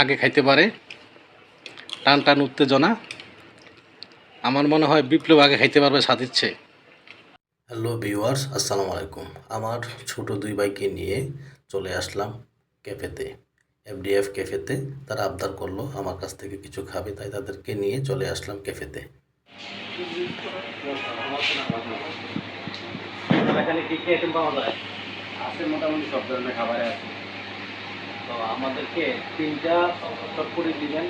আগে খাইতে পারে। টান টান উত্তেজনা। আমার মনে হয় বিপ্লব আগে খাইতে পারবে সাদিচ্ছে হ্যালো ভিউয়ার্স আসসালামু আলাইকুম। আমার ছোট দুই ভাইকে নিয়ে চলে আসলাম ক্যাফেতে। এফডিএফ ক্যাফেতে। তারা আবদার করল আমার কাছ থেকে কিছু খাবে। তাই তাদেরকে নিয়ে চলে আসলাম ক্যাফেতে। এখানে কি কি আইটেম পাওয়া যায়? আছে মোটামুটি সব ধরনের খাবারে আছে। তো আমাদেরকে তিনটা চটপটি দিবেন।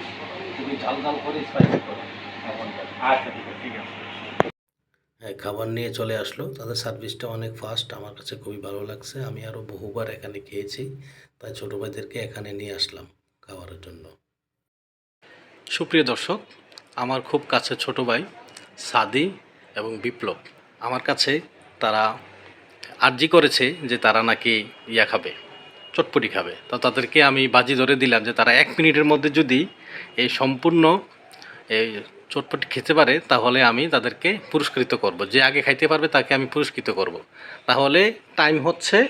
খুবই ঝাল ঝাল করে স্পাইসি করে আচ্ছা ঠিক আছে ঠিক আছে। হ্যাঁ খাবার নিয়ে চলে আসলো। তাদের সার্ভিসটা অনেক ফাস্ট আমার কাছে খুবই ভালো লাগছে। আমি আরও বহুবার এখানে খেয়েছি তাই ছোটো ভাইদেরকে এখানে নিয়ে আসলাম খাবারের জন্য। সুপ্রিয় দর্শক আমার খুব কাছে ছোট ভাই সাদি এবং বিপ্লব। আমার কাছে তারা আর্জি করেছে যে তারা নাকি ইয়া খাবে। চটপটি খাবে। তো তাদেরকে আমি বাজি ধরে দিলাম যে তারা এক মিনিটের মধ্যে যদি এই সম্পূর্ণ এই চটপটি খেতে পারে তাহলে আমি তাদেরকে পুরস্কৃত করব। যে আগে খাইতে পারবে তাকে আমি পুরস্কৃত করব। তাহলে টাইম হচ্ছে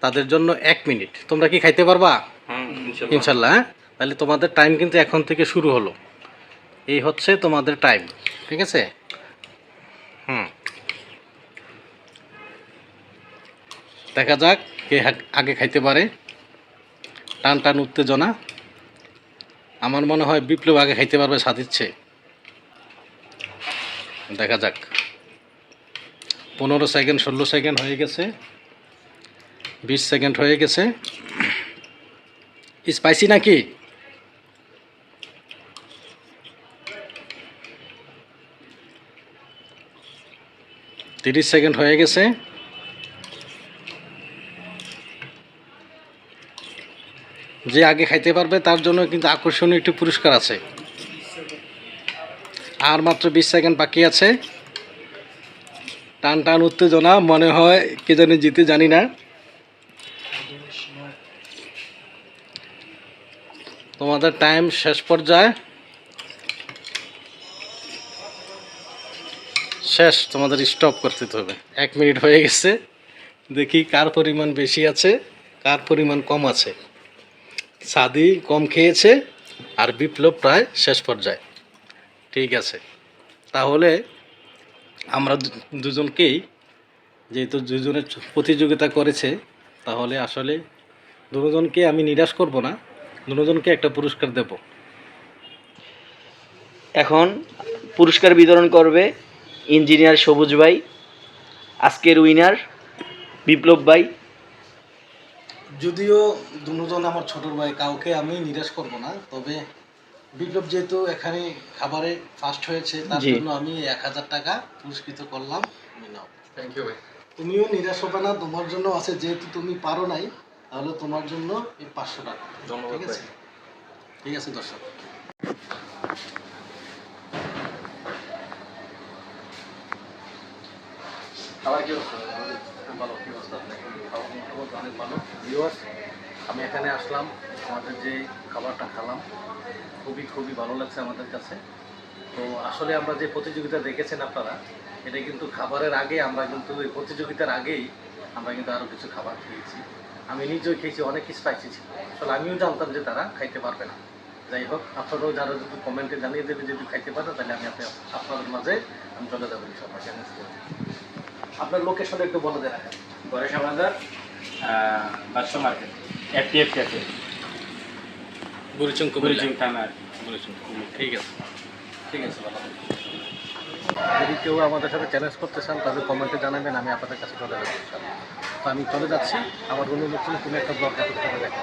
তাদের জন্য এক মিনিট। তোমরা কি খাইতে পারবা? ইনশাল্লাহ হ্যাঁ? তাহলে তোমাদের টাইম কিন্তু এখন থেকে শুরু হলো। এই হচ্ছে তোমাদের টাইম ঠিক আছে? হুম। দেখা যাক। কে আগে খাইতে পারে। টান টান উত্তেজনা। আমার মনে হয় বিপ্লব আগে খাইতে পারবে সাদিচ্ছে দেখা যাক। পনেরো সেকেন্ড, ষোলো সেকেন্ড হয়ে গেছে। বিশ সেকেন্ড হয়ে গেছে। স্পাইসি নাকি? তিরিশ সেকেন্ড হয়ে গেছে। যে আগে খাইতে পারবে, তার জন্য কিন্তু আকর্ষণীয় একটি পুরস্কার আছে। আর মাত্র বিশ সেকেন্ড বাকি আছে। টান টান উত্তেজনা, মনে হয় কে জানি জিতে, জানি না। তোমাদের টাইম শেষ পর্যায়ে। শেষ, তোমাদের স্টপ করতে হবে। এক মিনিট হয়ে গেছে। দেখি কার পরিমাণ বেশি আছে, কার পরিমাণ কম আছে। সাদি কম খেয়েছে আর বিপ্লব প্রায় শেষ পর্যায়ে। ঠিক আছে। তাহলে আমরা দুজনকেই যেহেতু দুজনের প্রতিযোগিতা করেছে, তাহলে আসলে দুজনকে আমি নিরাশ করব না, দুজনকে একটা পুরস্কার দেব। এখন পুরস্কার বিতরণ করবে ইঞ্জিনিয়ার সবুজ ভাই, আজকের উইনার বিপ্লব ভাই। যদিও দুজন আমার ছোট ভাই কাউকে আমি নিরাশ করব না তবে বিপ্লব যেহেতু এখানে খাবারে ফার্স্ট হয়েছে তার জি। জন্য আমি এক হাজার টাকা পুরস্কৃত করলাম। তুমি নাও থ্যাংক ইউ ভাই। তুমিও নিরাশ হবে না তোমার জন্য আছে যেহেতু তুমি পারো নাই তাহলে তোমার জন্য এই পাঁচশো টাকা। ধন্যবাদ ঠিক আছে? ঠিক আছে দর্শক। খাবার কি হচ্ছে ভালো কি অবস্থা আপনার? খাবার মোটামুটি অনেক ভালো ভিউয়ার্স আমি এখানে আসলাম, আমাদের যে খাবারটা খেলাম, খুবই খুবই ভালো লাগছে আমাদের কাছে। তো আসলে আমরা যে প্রতিযোগিতা দেখেছেন আপনারা, এটা কিন্তু খাবারের আগে আমরা কিন্তু এই প্রতিযোগিতার আগেই আমরা কিন্তু আরও কিছু খাবার খেয়েছি। আমি নিজেও খেয়েছি, অনেক স্পাইসি ছিল। আসলে আমিও জানতাম যে তারা খাইতে পারবে না। যাই হোক, আপনারাও যারা যদি কমেন্টে জানিয়ে দেবে যদি খাইতে পারে, তাহলে আমি আপনি আপনাদের মাঝে আমি চলে যাব করে আপনার লোকেশন একটু বলে দেন। এখন Ganesh Badsha market FTF cafe. Burichang Kumirjing থানার বুড়িচং ঠিক আছে। ঠিক আছে ভালো যদি কেউ আমাদের সাথে চ্যালেঞ্জ করতে চান তাদের কমেন্টে জানাবেন আমি আপনাদের কাছে চলে যাচ্ছি তো আমি চলে যাচ্ছি আমার অন্য নতুন তুমি একটা ব্লগ এত সাথে দেখা।